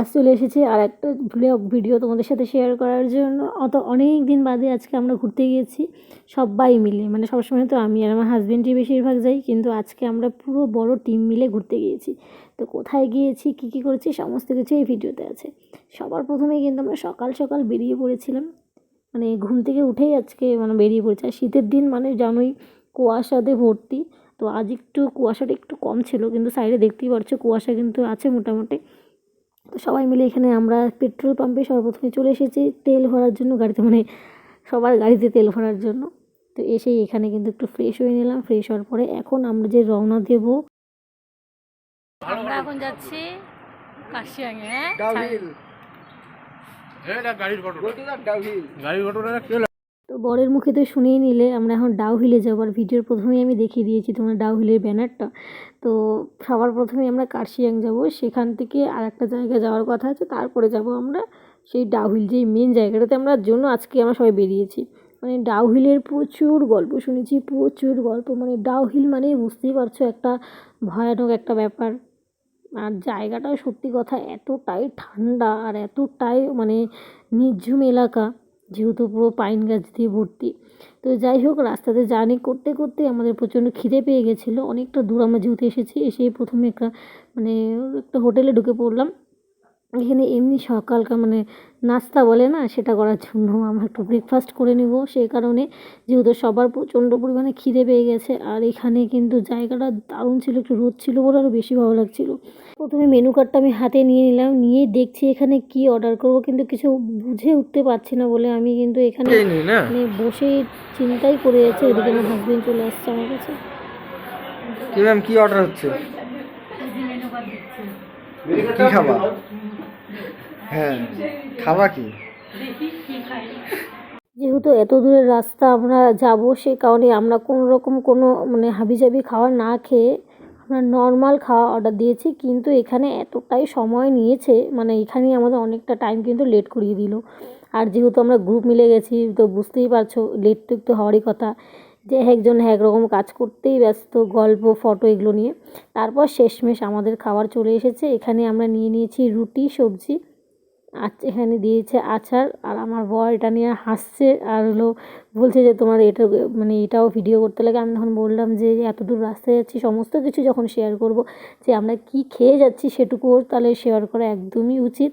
বাস চলে এসেছি আর একটা ভিডিও তোমাদের সাথে শেয়ার করার জন্য। অত অনেক দিন বাদে আজকে আমরা ঘুরতে গিয়েছি, সবাই মিলে। মানে সবসময় তো আমি আর আমার হাজব্যান্ডই বেশিরভাগ যাই, কিন্তু আজকে আমরা পুরো বড় টিম মিলে ঘুরতে গিয়েছি। তো কোথায় গিয়েছি, কী কী করেছি, সমস্ত কিছু এই ভিডিওতে আছে। সবার প্রথমেই কিন্তু আমরা সকাল সকাল বেরিয়ে পড়েছিলাম। মানে ঘুম থেকে উঠেই আজকে মানে বেরিয়ে পড়েছি। আর শীতের দিন মানে জানোই কুয়াশাতে ভর্তি। তো আজ একটু কুয়াশাটা একটু কম ছিল, কিন্তু সাইডে দেখতেই পারছ কুয়াশা কিন্তু আছে মোটামুটি। তো সবাই মিলে এখানে আমরা পেট্রোল পাম্পে সর্বপ্রথমে চলে এসেছি তেল ভরার জন্য গাড়িতে মানে সবার গাড়িতে তেল ভরার জন্য। তো এসেই এখানে কিন্তু একটু ফ্রেশ হয়ে নিলাম ফ্রেশ হওয়ার পরে এখন আমরা যে রওনা দেব আমরা এখন যাচ্ছি কাশিয়াঙে হ্যাঁ? গাড়ির ঘটনা গাড়ির তো বরের মুখে তো শুনেই নিলে, আমরা এখন ডাউ হিলে যাব। আর ভিডিওর প্রথমেই আমি দেখিয়ে দিয়েছি তোমার ডাউ হিলের ব্যানারটা। তো সবার প্রথমে আমরা কার্শিয়াং যাব, সেখান থেকে আর একটা জায়গায় যাওয়ার কথা আছে, তারপরে যাব আমরা সেই ডাউ হিল, যেই মেন জায়গাটাতে আমরা জন্য আজকে আমরা সবাই বেরিয়েছি। মানে ডাউ হিলের প্রচুর গল্প শুনেছি, প্রচুর গল্প। মানে ডাউ হিল মানে বুঝতেই পারছ একটা ভয়ানক একটা ব্যাপার। আর জায়গাটাও সত্যি কথা এতটাই ঠান্ডা আর এতটাই মানে নির্ঝুম এলাকা। যেহেতু পুরো পাইন গাছ দিয়ে ভর্তি। তো যাই হোক, রাস্তাতে জার্নি করতে করতে আমাদের প্রচণ্ড খিদে পেয়ে গেছিল। অনেকটা দূর আমরা যেহেতু এসেছি এসে প্রথমে একটা মানে একটা হোটেলে ঢুকে পড়লাম। এখানে এমনি সকালকার মানে নাস্তা বলে না সেটা করার জন্য আমরা একটু ব্রেকফাস্ট করে নিব। সেই কারণে যেহেতু সবার প্রচণ্ড পরিমাণে খিদে পেয়ে গেছে আর এখানে কিন্তু জায়গাটা দারুণ ছিল একটু রোদ ছিল বলে আরও বেশি ভালো লাগছিল। প্রথমে মেনু কার্ডটা আমি হাতে নিয়ে নিলাম নিয়ে দেখছি এখানে কি অর্ডার করব কিন্তু কিছু বুঝে উঠতে পারছি না বলে আমি কিন্তু এখানে মানে বসে চিন্তাই করে যাচ্ছে ওদিকে আমার হাজবেন্ড চলে আসছে আমার কাছে। কি ম্যাম কি অর্ডার হচ্ছে? কি খাবা হ্যাঁ খাবা কি? যেহেতু এত দূরের রাস্তা আমরা যাব সে কারণে আমরা কোনো রকম কোনো মানে হাবিজাবি খাওয়া না খেয়ে আমরা নর্মাল খাওয়া অর্ডার দিয়েছি, কিন্তু এখানে এতটাই সময় নিয়েছে মানে এখানেই আমাদের অনেকটা টাইম কিন্তু লেট করিয়ে দিল। আর যেহেতু আমরা গ্রুপ মিলে গেছি, তো বুঝতেই পারছ লেট তো একটু হওয়ারই কথা। যে একজন এক রকম কাজ করতেই ব্যস্ত, গল্প ফটো এগুলো নিয়ে। তারপর শেষমেশ আমাদের খাবার চলে এসেছে, এখানে আমরা নিয়ে নিয়েছি রুটি, সবজি। এখানে দিয়েছে আচার আর আমার বর এটা নিয়ে হাসছে আর হলো বলছে যে তোমার এটা মানে এটাও ভিডিও করতে লাগে। আমি তখন বললাম যে এত দূর রাস্তায় যাচ্ছি, সমস্ত কিছু যখন শেয়ার করব, যে আমরা কি খেয়ে যাচ্ছি সেটুকুও তাহলে শেয়ার করা একদমই উচিত।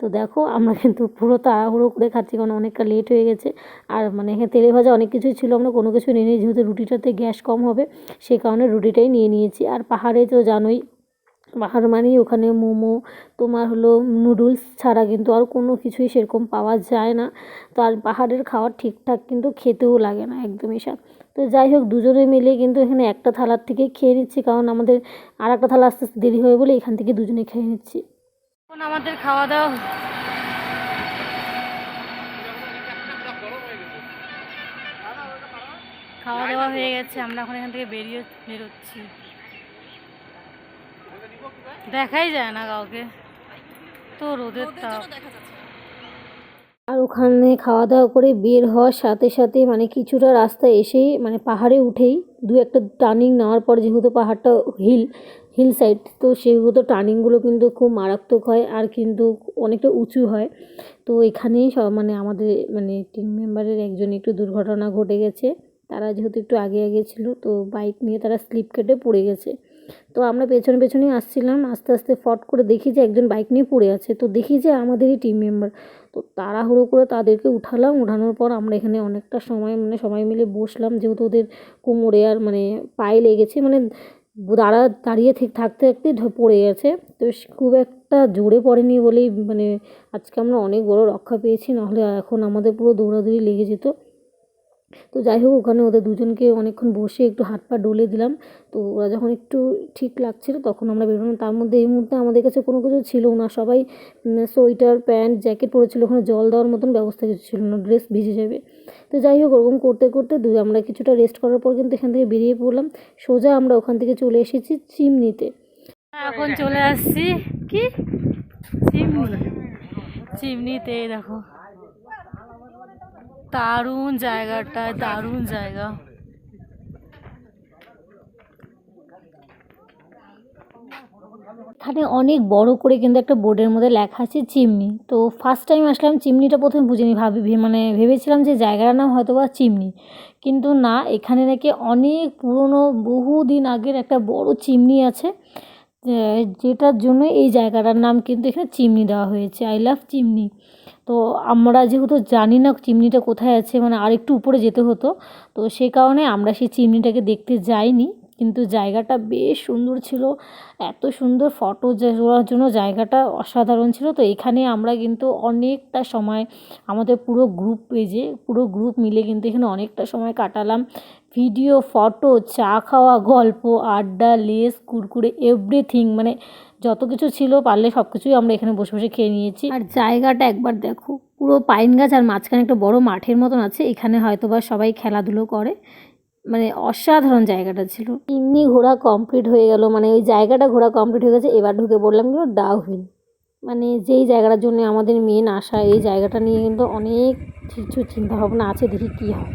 তো দেখো, আমরা কিন্তু পুরো তাড়াহুড়ো করে খাচ্ছি, কারণ অনেকটা লেট হয়ে গেছে। আর মানে এখানে তেলে ভাজা অনেক কিছুই ছিল, আমরা কোনো কিছু নিয়ে নিই, যেহেতু রুটিটাতে গ্যাস কম হবে সেই কারণে রুটিটাই নিয়ে নিয়েছি। আর পাহাড়ে তো জানোই পাহাড় মানেই ওখানে মোমো। তোমার হলো নুডলস ছাড়া কিন্তু আর কোনো কিছুই সেরকম পাওয়া যায় না। তো আর পাহাড়ের খাবার ঠিকঠাক কিন্তু খেতেও লাগে না একদমই সব তো যাই হোক, দুজনে মিলে কিন্তু এখানে একটা থালার থেকে খেয়ে নিচ্ছি, কারণ আমাদের আর একটা থালা আস্তে আস্তে দেরি হবে বলে এখান থেকে দুজনে খেয়ে নিচ্ছি। এখন আমাদের খাওয়া দাওয়া খাওয়া দাওয়া হয়ে গেছে, আমরা এখন এখান থেকে বেরিয়ে বেরোচ্ছি দেখাই যায় না কাউকে। তো রোদের তাপ। আর ওখানে খাওয়া দাওয়া করে বের হওয়ার সাথে সাথে মানে কিছুটা রাস্তা এসেই মানে পাহাড়ে উঠেই দু একটা টার্নিং নেওয়ার পর যেহেতু পাহাড়টা হিল হিল সাইড তো সেহেতু টার্নিংগুলো কিন্তু খুব মারাত্মক হয় আর কিন্তু অনেকটা উঁচু হয়। তো এখানেই সব মানে আমাদের মানে টিম মেম্বারের একজন একটু দুর্ঘটনা ঘটে গেছে। তারা যেহেতু একটু আগে আগে ছিল তো বাইক নিয়ে তারা স্লিপ কেটে পড়ে গেছে। তো আমরা পেছনে পেছনেই আসছিলাম, আস্তে আস্তে ফট করে দেখি যে একজন বাইক নিয়ে পড়ে আছে। তো দেখি যে আমাদেরই টিম মেম্বার তো তাড়াহুড়ো করে তাদেরকে উঠালাম, উঠানোর পর আমরা এখানে অনেকটা সময় মানে সবাই মিলে বসলাম। যেহেতু ওদের কোমরে আর মানে পায়ে লেগেছে মানে দাঁড়া, দাঁড়িয়ে ঠিক থাকতে থাকতে পড়ে গেছে। তো খুব একটা জোরে পড়েনি বলেই মানে আজকে আমরা অনেক বড় রক্ষা পেয়েছি, নাহলে এখন আমাদের পুরো দৌড়াদৌড়ি লেগে যেত। তো যাই হোক, ওখানে ওদের দুজনকে অনেকক্ষণ বসে একটু হাত পা ডলে দিলাম। তো ওরা যখন একটু ঠিক লাগছিল তখন আমরা বেরোলাম। তার মধ্যে এই মুহূর্তে আমাদের কাছে কোনো কিছু ছিল না। সবাই সোয়েটার, প্যান্ট, জ্যাকেট পরেছিল। ওখানে জল দেওয়ার মতন ব্যবস্থা কিছু ছিল না, ড্রেস ভিজে যাবে। তো যাই হোক, ওরকম করতে করতে দু, আমরা কিছুটা রেস্ট করার পর কিন্তু এখান থেকে বেরিয়ে পড়লাম। সোজা আমরা ওখান থেকে চলে এসেছি চিমনিতে। এখন চলে আসছি কি? চিমনি। চিমনিতে দেখো। দারুণ জায়গাটা, দারুণ জায়গা। এখানে অনেক বড় করে কিন্তু একটা বোর্ডের মধ্যে লেখা আছে চিমনি। তো ফার্স্ট টাইম আসলাম, চিমনিটা প্রথমে বুঝিনি, ভাবি মানে ভেবেছিলাম যে জায়গাটার নাম হয়তো বা চিমনি। কিন্তু না, এখানে নাকি অনেক পুরনো বহু দিন আগের একটা বড় চিমনি আছে। যেটার জন্য এই জায়গাটার নাম কিন্তু এখানে চিমনি দেওয়া হয়েছে। I love chimney. তো আমরা যেহেতু জানি না চিমনিটা কোথায় আছে মানে আরেকটু উপরে যেতে হতো, তো সেই কারণে আমরা সেই চিমনিটাকে দেখতে যাইনি। কিন্তু জায়গাটা বেশ সুন্দর ছিল। এত সুন্দর ফটো তোলার জন্য জায়গাটা অসাধারণ ছিল। তো এখানে আমরা কিন্তু অনেকটা সময় আমাদের পুরো গ্রুপ পেজে পুরো গ্রুপ মিলে কিন্তু এখানে অনেকটা সময় কাটালাম। ভিডিও ফটো চা খাওয়া, গল্প, আড্ডা, লেস, কুরকুরে এভরিথিং মানে যত কিছু ছিল পারলে সব কিছুই আমরা এখানে বসে বসে খেয়ে নিয়েছি। আর জায়গাটা একবার দেখো, পুরো পাইন গাছ আর মাঝখানে একটা বড় মাঠের মতন আছে। এখানে হয়তো বা সবাই খেলাধুলো করে। মানে অসাধারণ জায়গাটা ছিল এমনি ঘোরা কমপ্লিট হয়ে গেল মানে ওই জায়গাটা ঘোরা কমপ্লিট হয়ে গেছে এবার ঢুকে পড়লাম কিন্তু ডাউহিল মানে যেই জায়গাটার জন্য আমাদের মেন আশা এই জায়গাটা নিয়ে কিন্তু অনেক কিছু চিন্তা ভাবনা আছে দেখি কি হয়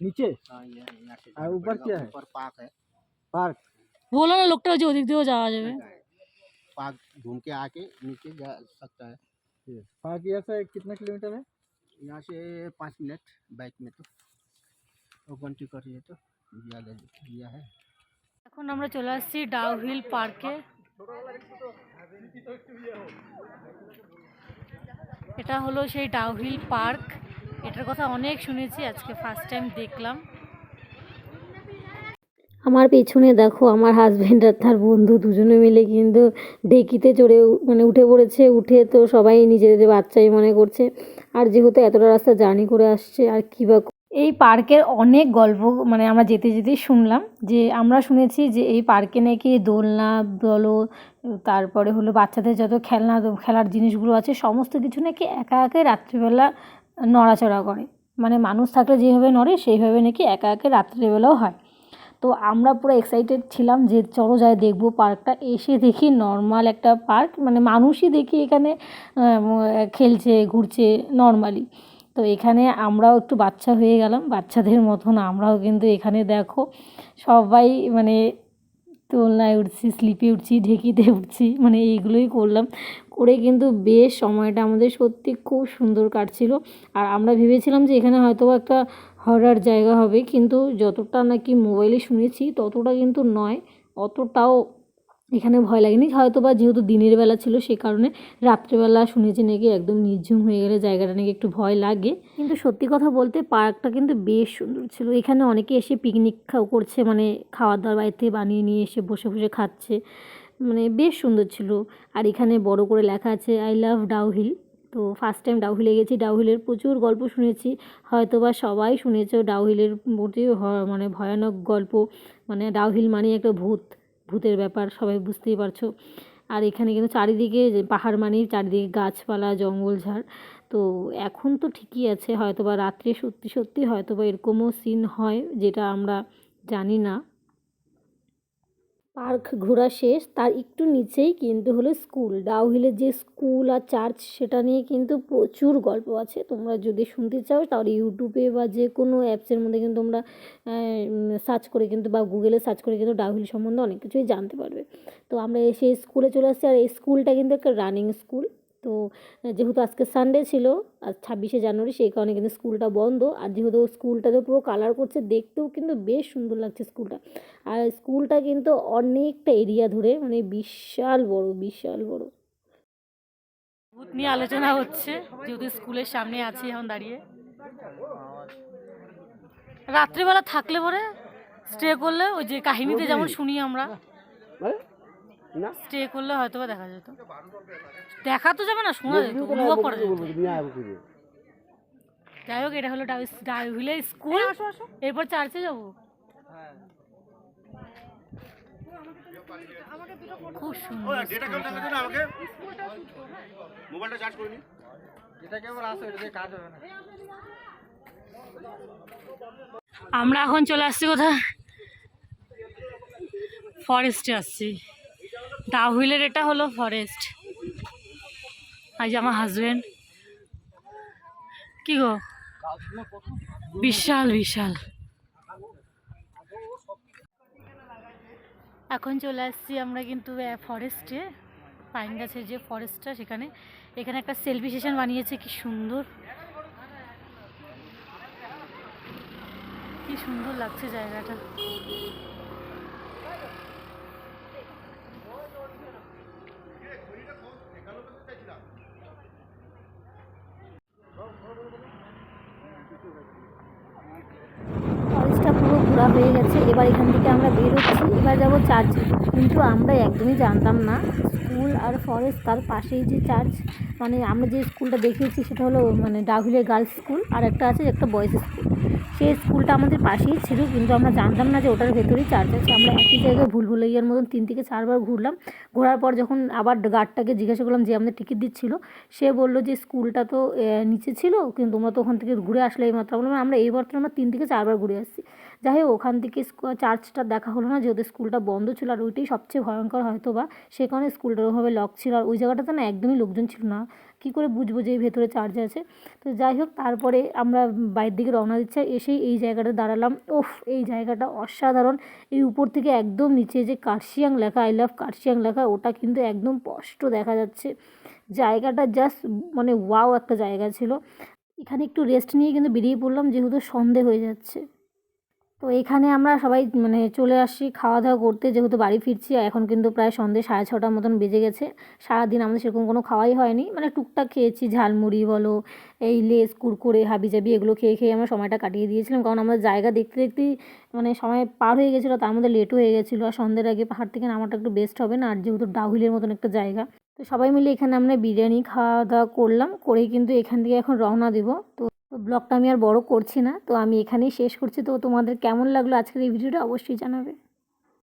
নিচে हाँ ये यहाँ से और ऊपर क्या है? ऊपर पार्क है পার্ক বলো না লোকটা যে ওদিক দিয়েও যাওয়া যাবে पार्क घूम के आके नीचे जा सकता है पार्क यहाँ से कितना किलोमीटर है यहाँ से पाँच मिनट बाइक में तो ওপেনটি তো। হ্যাঁ। এখন আমরা চলে আসছি ডাউ হিল পার্কে। এটা হলো সেই ডাউ হিল পার্ক। এটার কথা অনেক শুনেছি আজকে ফার্স্ট টাইম দেখলাম। আমার পেছনে দেখো আমার হাজব্যান্ড আর তার বন্ধু দুজনে মিলে কিন্তু ডেকিতে চড়ে মানে উঠে পড়েছে। উঠে তো সবাই নিজেদের বাচ্চাই মনে করছে। আর যেহেতু এতটা রাস্তা জার্নি করে আসছে আর কী বা এই পার্কের অনেক গল্প মানে আমরা যেতে যেতেই শুনলাম যে আমরা শুনেছি যে এই পার্কে নাকি দোলনা, বলো, তারপরে হলো বাচ্চাদের যত খেলনা, খেলার জিনিসগুলো আছে, সমস্ত কিছু নাকি একা একাই রাত্রিবেলা নড়াচড়া করে। মানে মানুষ থাকলে যেভাবে নড়ে, সেইভাবে নাকি একা একা রাত্রিবেলাও হয়। তো আমরা পুরো এক্সাইটেড ছিলাম যে চলো যাই দেখব পার্কটা। এসে দেখি নর্মাল একটা পার্ক মানে মানুষই দেখি এখানে খেলছে, ঘুরছে নর্মালি তো এখানে আমরাও একটু বাচ্চা হয়ে গেলাম। বাচ্চাদের মতন আমরাও কিন্তু এখানে দেখো সবাই মানে দোলনায় উঠছি, স্লিপে উঠছি, ঢেকিতে উঠছি মানে এইগুলোই করলাম। করে কিন্তু বেশ সময়টা আমাদের সত্যি খুব সুন্দর কাটছিল। আর আমরা ভেবেছিলাম যে এখানে হয়তো একটা হরার জায়গা হবে, কিন্তু যতটা নাকি মোবাইলে শুনেছি ততটা কিন্তু নয়, অতটাও এখানে ভয় লাগেনি। হয়তো বা যেহেতু দিনের বেলা ছিল সে কারণে রাত্রেবেলা শুনেছি নাকি একদম নির্ঝুম হয়ে গেলে জায়গাটা নাকি একটু ভয় লাগে। কিন্তু সত্যি কথা বলতে পার্কটা কিন্তু বেশ সুন্দর ছিল। এখানে অনেকে এসে পিকনিক করছে মানে খাওয়ার দাওয়ার বাড়িতে বানিয়ে নিয়ে এসে বসে বসে খাচ্ছে। মানে বেশ সুন্দর ছিল। আর এখানে বড় করে লেখা আছে আই লাভ ডাউহিল তো ফার্স্ট টাইম ডাউহিলে গেছি। ডাউহিলের প্রচুর গল্প শুনেছি। হয়তো বা সবাই শুনেছো ডাউহিলের প্রতি মানে ভয়ানক গল্প। মানে ডাউহিল মানে একটা ভূত। ভূতের ব্যাপার, সবাই বুঝতেই পারছ। আর এখানে কিন্তু চারিদিকে যে পাহাড় মানেই চারিদিকে গাছপালা, জঙ্গল, ঝাড়। তো এখন তো ঠিকই আছে হয়তো বা রাত্রে সত্যি সত্যি হয়তো বা এরকমও সিন হয়, যেটা আমরা জানি না। পার্ক ঘোরা শেষ, তার একটু নিচেই কিন্তু হলো স্কুল। ডাউহিলের যে স্কুল আর চার্চ, সেটা নিয়ে কিন্তু প্রচুর গল্প আছে। তোমরা যদি শুনতে চাও, তাহলে ইউটিউবে বা যে কোনো অ্যাপসের মধ্যে কিন্তু তোমরা সার্চ করে কিন্তু বা গুগলে সার্চ করে কিন্তু ডাউহিল সম্বন্ধে অনেক কিছুই জানতে পারবে। তো আমরা সেই স্কুলে চলে আসছি, আর এই স্কুলটা কিন্তু একটা রানিং স্কুল তো যেহেতু আজকে সানডে ছিল আর ছাব্বিশে জানুয়ারি সেই কারণে কিন্তু স্কুলটা বন্ধ। আর যেহেতু স্কুলটাতে পুরো কালার করছে দেখতেও কিন্তু বেশ সুন্দর লাগছে স্কুলটা। আর স্কুলটা কিন্তু অনেকটা এরিয়া ধরে মানে বিশাল বড় বিশাল বড়। ভূত নিয়ে আলোচনা হচ্ছে যেহেতু স্কুলের সামনে আছি এখন দাঁড়িয়ে। রাত্রিবেলা থাকলে পরে স্টে করলে ওই যে কাহিনীতে যেমন শুনি আমরা। না? স্টে করলে হয়তো বা দেখা যেত। দেখা তো যাবে না শোনা যেত অনুভব করা যেত। যাই হোক এটা হলো স্কুল। এরপর চার্চে যাব। খুব সুন্দর মোবাইলটা চার্জ করে নি যেটাকে আবার আসো এটা দিয়ে কাজ হবে না আমরা এখন চলে আসছি কোথায়? ফরেস্টে আসছি। ডাউহিলের এটা হলো ফরেস্ট আজ আমার হাজবেন্ড কি গো? বিশাল বিশাল। এখন চলে আসছি আমরা কিন্তু ফরেস্টে পাইন গাছের যে ফরেস্টটা সেখানে। এখানে একটা সেলফি সেশন বানিয়েছে, কি সুন্দর। কি সুন্দর লাগছে জায়গাটা ফরেস্টটা পুরো ঘোরা হয়ে গেছে এবার এখান থেকে আমরা বেরোচ্ছি। এবার যাব চার্চে। কিন্তু আমরা একদমই জানতাম না স্কুল আর ফরেস্ট তার পাশেই যে চার্চ মানে আমরা যে স্কুলটা দেখিয়েছি সেটা হলো মানে ডাহুলে গার্লস স্কুল আর একটা আছে একটা বয়েজ স্কুল। সেই স্কুলটা আমাদের পাশেই ছিল, কিন্তু আমরা জানতাম না যে ওটার ভেতরেই চার্চ আছে। আমরা একই জায়গায় ভুল ভুলাইয়ার মতন তিন থেকে চারবার ঘুরলাম। ঘোরার পর যখন আবার গার্ডটাকে জিজ্ঞাসা করলাম যে আমাদের টিকিট দিচ্ছিল, সে বলল যে স্কুলটা তো নিচে ছিল, কিন্তু তোমরা তো ওখান থেকে ঘুরে আসলে এই মাত্র। বললাম, আমরা এই মাত্র আমরা তিন থেকে চারবার ঘুরে আসছি। যাই হোক, ওখান থেকে চার্চটা দেখা হলো না, যেহেতু স্কুলটা বন্ধ ছিল আর ওইটাই সবচেয়ে ভয়ঙ্কর হয়তো বা সে কারণে স্কুলটা ওভাবে লক ছিল আর ওই জায়গাটাতে না একদমই লোকজন ছিল না। কী করে বুঝব যে ভেতরে চার্জ আছে? তো যাই হোক, তারপরে আমরা বাইরের দিকে রওনা দিচ্ছি এসেই এই জায়গাটা দাঁড়ালাম। ওফ এই জায়গাটা অসাধারণ। এই উপর থেকে একদম নিচে যে কার্শিয়াং লেখা আই লাভ কার্শিয়াং লেখা, ওটা কিন্তু একদম স্পষ্ট দেখা যাচ্ছে। জায়গাটা জাস্ট মানে ওয়াও একটা জায়গা ছিল। এখানে একটু রেস্ট নিয়ে কিন্তু বেরিয়ে পড়লাম, যেহেতু সন্ধে হয়ে যাচ্ছে। তো এখানে আমরা সবাই মানে চলে আসছি খাওয়া দাওয়া করতে। যেহেতু বাড়ি ফিরছি এখন কিন্তু প্রায় সন্ধে সাড়ে ছটার মতন বেজে গেছে। সারাদিন আমাদের সেরকম কোনো খাওয়াই হয়নি। মানে টুকটাক খেয়েছি, ঝালমুড়ি বলো, এই লেস, কুরকুরে, হাবিজাবি এগুলো খেয়ে খেয়ে আমরা সময়টা কাটিয়ে দিয়েছিলাম। কারণ আমরা জায়গা দেখতে দেখতেই মানে সময় পার হয়ে গেছিল, তার মধ্যে লেটও হয়ে গেছিল। আর সন্ধ্যের আগে পাহাড় থেকে নামাটা একটু বেস্ট হবে না। আর যেহেতু ডাহুলের মতন একটা জায়গা, তো সবাই মিলে এখানে আমরা বিরিয়ানি খাওয়া দাওয়া করলাম। করেই কিন্তু এখান থেকে এখন রওনা দেবো। তো তো ব্লগটা আমি আর বড় করছি না, তো আমি এখানেই শেষ করছি। তো তোমাদের কেমন লাগল আজকের এই ভিডিওটা অবশ্যই জানাবে।